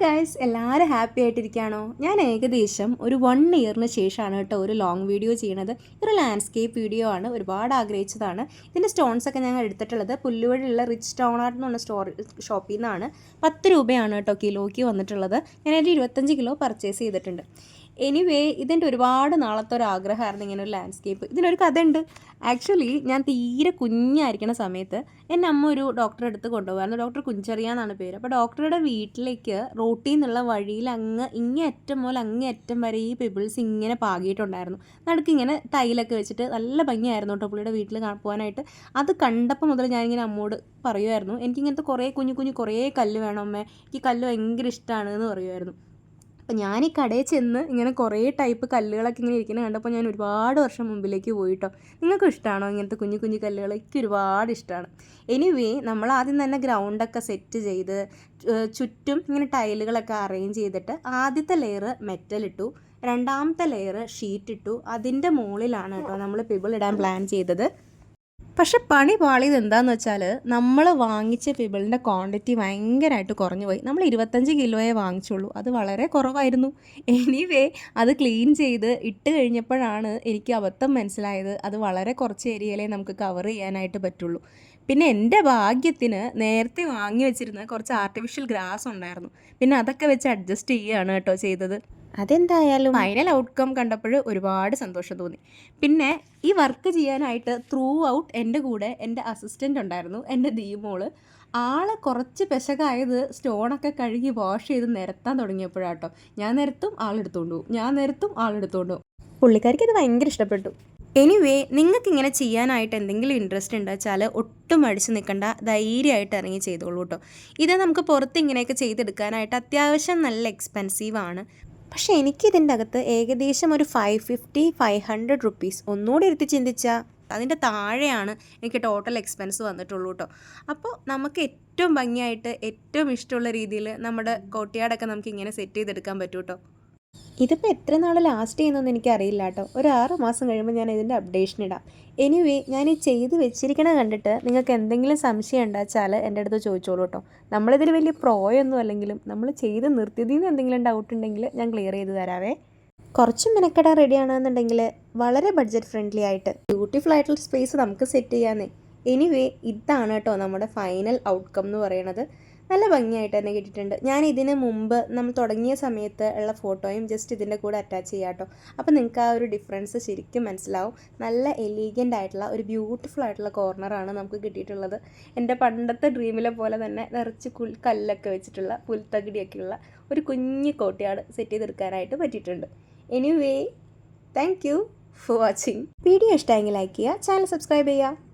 Hi എല്ലാവരും happy ആയിട്ടിരിക്കുകയാണോ? ഞാൻ ഏകദേശം ഒരു വൺ ഇയറിന് ശേഷമാണ് കേട്ടോ ഒരു ലോങ് വീഡിയോ ചെയ്യണത്. ഒരു ലാൻഡ്സ്കേപ്പ് വീഡിയോ ആണ്. ഒരുപാട് ആഗ്രഹിച്ചതാണ്. ഇതിന്റെ സ്റ്റോൺസ് ഒക്കെ ഞങ്ങൾ എടുത്തിട്ടുള്ളത് പുല്ലുവഴിയുള്ള റിച്ച് ടൗൺ ആർട്ട് എന്ന് പറഞ്ഞ സ്റ്റോർ ഷോപ്പിൽ നിന്നാണ്. പത്ത് രൂപയാണ് കേട്ടോ കിലോയ്ക്ക് വന്നിട്ടുള്ളത്. ഞാനൊരു ഇരുപത്തഞ്ച് കിലോ പർച്ചേസ് ചെയ്തിട്ടുണ്ട്. എനിവേ ഇതിന്റെ ഒരുപാട് നാളത്തെ ഒരു ആഗ്രഹമായിരുന്നു ഇങ്ങനെ ഒരു ലാൻഡ്സ്കേപ്പ് ഇതിനൊരു കഥയുണ്ട്. ആക്ച്വലി ഞാൻ തീരെ കുഞ്ഞായിരിക്കുന്ന സമയത്ത് എന്റെ അമ്മ ഒരു ഡോക്ടറെ അടുത്ത് കൊണ്ടുപോകായിരുന്നു. ഡോക്ടർ കുഞ്ചറിയ എന്നാണ് പേര്. അപ്പോൾ ഡോക്ടറുടെ വീട്ടിലേക്ക് റോട്ടിൽ നിന്നുള്ള വഴിയിൽ അങ്ങ് ഇങ്ങേ അറ്റം മുതൽ അങ്ങേ അറ്റം വരെ ഈ പിബിൾസ് ഇങ്ങനെ പാകിയിട്ടുണ്ടായിരുന്നു. നടുക്ക് ഇങ്ങനെ തൈലൊക്കെ വെച്ചിട്ട് നല്ല ഭംഗിയായിരുന്നു കേട്ടോ പുള്ളിയുടെ വീട്ടിൽ പോകാനായിട്ട്. അത് കണ്ടപ്പോൾ മുതൽ ഞാനിങ്ങനെ അമ്മോട് പറയുമായിരുന്നു. എനിക്കിങ്ങനത്തെ കുറേ കുഞ്ഞു കുഞ്ഞു കുറേ കല്ല് വേണം അമ്മേ. എനിക്ക് കല്ല് ഭയങ്കര ഇഷ്ടമാണ് എന്ന് പറയുമായിരുന്നു. അപ്പം ഞാൻ ഈ കടയിൽ ചെന്ന് ഇങ്ങനെ കുറേ ടൈപ്പ് കല്ലുകളൊക്കെ ഇങ്ങനെ ഇരിക്കുന്നത് കണ്ടപ്പോൾ ഞാൻ ഒരുപാട് വർഷം മുമ്പിലേക്ക് പോയിട്ടോ. നിങ്ങൾക്ക് ഇഷ്ടമാണോ ഇങ്ങനത്തെ കുഞ്ഞു കുഞ്ഞു കല്ലുകൾ? എനിക്ക് ഒരുപാട് ഇഷ്ടമാണ് എനിവേ നമ്മൾ ആദ്യം തന്നെ ഗ്രൗണ്ടൊക്കെ സെറ്റ് ചെയ്ത് ചുറ്റും ഇങ്ങനെ ടൈലുകളൊക്കെ അറേഞ്ച് ചെയ്തിട്ട് ആദ്യത്തെ ലെയർ മെറ്റൽ ഇട്ടു. രണ്ടാമത്തെ ലെയർ ഷീറ്റ് ഇട്ടു. അതിന്റെ മുകളിലാണ് കേട്ടോ നമ്മൾ പിബിൾ ഇടാൻ പ്ലാൻ ചെയ്തത്. പക്ഷെ പണി പാളിയത് എന്താന്ന് വെച്ചാൽ നമ്മൾ വാങ്ങിച്ച പിബിളിന്റെ ക്വാണ്ടിറ്റി ഭയങ്കരമായിട്ട് കുറഞ്ഞു പോയി. നമ്മൾ ഇരുപത്തഞ്ച് കിലോയെ വാങ്ങിച്ചുള്ളൂ. അത് വളരെ കുറവായിരുന്നു. എനിവേ അത് ക്ലീൻ ചെയ്ത് ഇട്ട് കഴിഞ്ഞപ്പോഴാണ് എനിക്ക് അബദ്ധം മനസ്സിലായത്. അത് വളരെ കുറച്ച് ഏരിയയിലേ നമുക്ക് കവർ ചെയ്യാനായിട്ട് പറ്റുള്ളൂ. പിന്നെ എന്റെ ഭാഗ്യത്തിന് നേരത്തെ വാങ്ങി വെച്ചിരുന്ന കുറച്ച് ആർട്ടിഫിഷ്യൽ ഗ്രാസ് ഉണ്ടായിരുന്നു. പിന്നെ അതൊക്കെ വെച്ച് അഡ്ജസ്റ്റ് ചെയ്യുകയാണ് കേട്ടോ ചെയ്തത്. അതെന്തായാലും ഫൈനൽ ഔട്ട്കം കണ്ടപ്പോൾ ഒരുപാട് സന്തോഷം തോന്നി. പിന്നെ ഈ വർക്ക് ചെയ്യാനായിട്ട് ത്രൂ ഔട്ട് എന്റെ കൂടെ എന്റെ അസിസ്റ്റന്റ് ഉണ്ടായിരുന്നു എന്റെ ദീമോൾ ആൾ കുറച്ച് പെശകായത് സ്റ്റോണൊക്കെ കഴുകി വാഷ് ചെയ്ത് നിരത്താൻ തുടങ്ങിയപ്പോഴാട്ടോ ഞാൻ നിരത്തും ആളെടുത്തോണ്ട് പോകും ഞാൻ നിരത്തും ആളെടുത്തോണ്ട് പോകും പുള്ളിക്കാരിക്ക് ഇത് ഭയങ്കര ഇഷ്ടപ്പെട്ടു. എനിവേ നിങ്ങൾക്ക് ഇങ്ങനെ ചെയ്യാനായിട്ട് എന്തെങ്കിലും ഇൻട്രസ്റ്റ് ഉണ്ടോ വെച്ചാൽ ഒട്ടും അടിച്ചു നിൽക്കണ്ട ധൈര്യമായിട്ട് ഇറങ്ങി ചെയ്തോളൂ കേട്ടോ ഇത് നമുക്ക് പുറത്ത് ഇങ്ങനെയൊക്കെ ചെയ്തെടുക്കാനായിട്ട് അത്യാവശ്യം നല്ല എക്സ്പെൻസീവ് ആണ്. പക്ഷേ എനിക്കിതിന്റെ അകത്ത് ഏകദേശം ഒരു five fifty five hundred rupees ഒന്നുകൂടി എടുത്ത് ചിന്തിച്ചാൽ അതിന്റെ താഴെയാണ് എനിക്ക് ടോട്ടൽ എക്സ്പെൻസ് വന്നിട്ടുള്ളൂ കേട്ടോ അപ്പോൾ നമുക്ക് ഏറ്റവും ഭംഗിയായിട്ട് ഏറ്റവും ഇഷ്ടമുള്ള രീതിയിൽ നമ്മുടെ കോട്ടിയാടൊക്കെ നമുക്ക് ഇങ്ങനെ സെറ്റ് ചെയ്തെടുക്കാൻ പറ്റും കേട്ടോ ഇതിപ്പോൾ എത്ര നാൾ ലാസ്റ്റ് ചെയ്യുന്നതെന്ന് എനിക്കറിയില്ല കേട്ടോ. ഒരു ആറ് മാസം കഴിയുമ്പോൾ ഞാൻ ഇതിന്റെ അപ്ഡേഷൻ ഇടാം. എനിവേ ഞാൻ ഈ ചെയ്ത് വെച്ചിരിക്കണ കണ്ടിട്ട് നിങ്ങൾക്ക് എന്തെങ്കിലും സംശയം ഉണ്ടാച്ചാൽ എന്റെ അടുത്ത് ചോദിച്ചോളൂ കേട്ടോ. നമ്മളിതിൽ വലിയ പ്രോയൊന്നും അല്ലെങ്കിലും നമ്മൾ ചെയ്ത് നിർത്തിയതിൽ നിന്ന് എന്തെങ്കിലും ഡൗട്ട് ഉണ്ടെങ്കിൽ ഞാൻ ക്ലിയർ ചെയ്ത് തരാവേ. കുറച്ച് മെനക്കെടാൻ റെഡി ആണെന്നുണ്ടെങ്കിൽ വളരെ ബഡ്ജറ്റ് ഫ്രണ്ട്ലി ആയിട്ട് ബ്യൂട്ടിഫുൾ ആയിട്ടുള്ള സ്പേസ് നമുക്ക് സെറ്റ് ചെയ്യാമെന്നേ എനിവേ ഇതാണ് കേട്ടോ നമ്മുടെ ഫൈനൽ ഔട്ട്കം എന്ന് പറയുന്നത്. നല്ല ഭംഗിയായിട്ട് തന്നെ കിട്ടിയിട്ടുണ്ട്. ഞാൻ ഇതിന് മുമ്പ് നമ്മൾ തുടങ്ങിയ സമയത്ത് ഉള്ള ഫോട്ടോയും ജസ്റ്റ് ഇതിന്റെ കൂടെ അറ്റാച്ച് ചെയ്യാം കേട്ടോ അപ്പോൾ നിങ്ങൾക്ക് ആ ഒരു ഡിഫറൻസ് ശരിക്കും മനസ്സിലാവും. നല്ല എലീഗന്റ് ആയിട്ടുള്ള ഒരു ബ്യൂട്ടിഫുൾ ആയിട്ടുള്ള കോർണറാണ് നമുക്ക് കിട്ടിയിട്ടുള്ളത്. എന്റെ പണ്ടത്തെ ഡ്രീമിലെ പോലെ തന്നെ നിറച്ച് കുൽ കല്ലൊക്കെ വെച്ചിട്ടുള്ള പുൽത്തകിടിയൊക്കെയുള്ള ഒരു കുഞ്ഞു കോട്ടയാട് സെറ്റ് ചെയ്തെടുക്കാനായിട്ട് പറ്റിയിട്ടുണ്ട്. Anyway thank you for watching video ഇഷ്ടമെങ്കിൽ ലൈക്ക് ചെയ്യുക ചാനൽ സബ്സ്ക്രൈബ് ചെയ്യുക.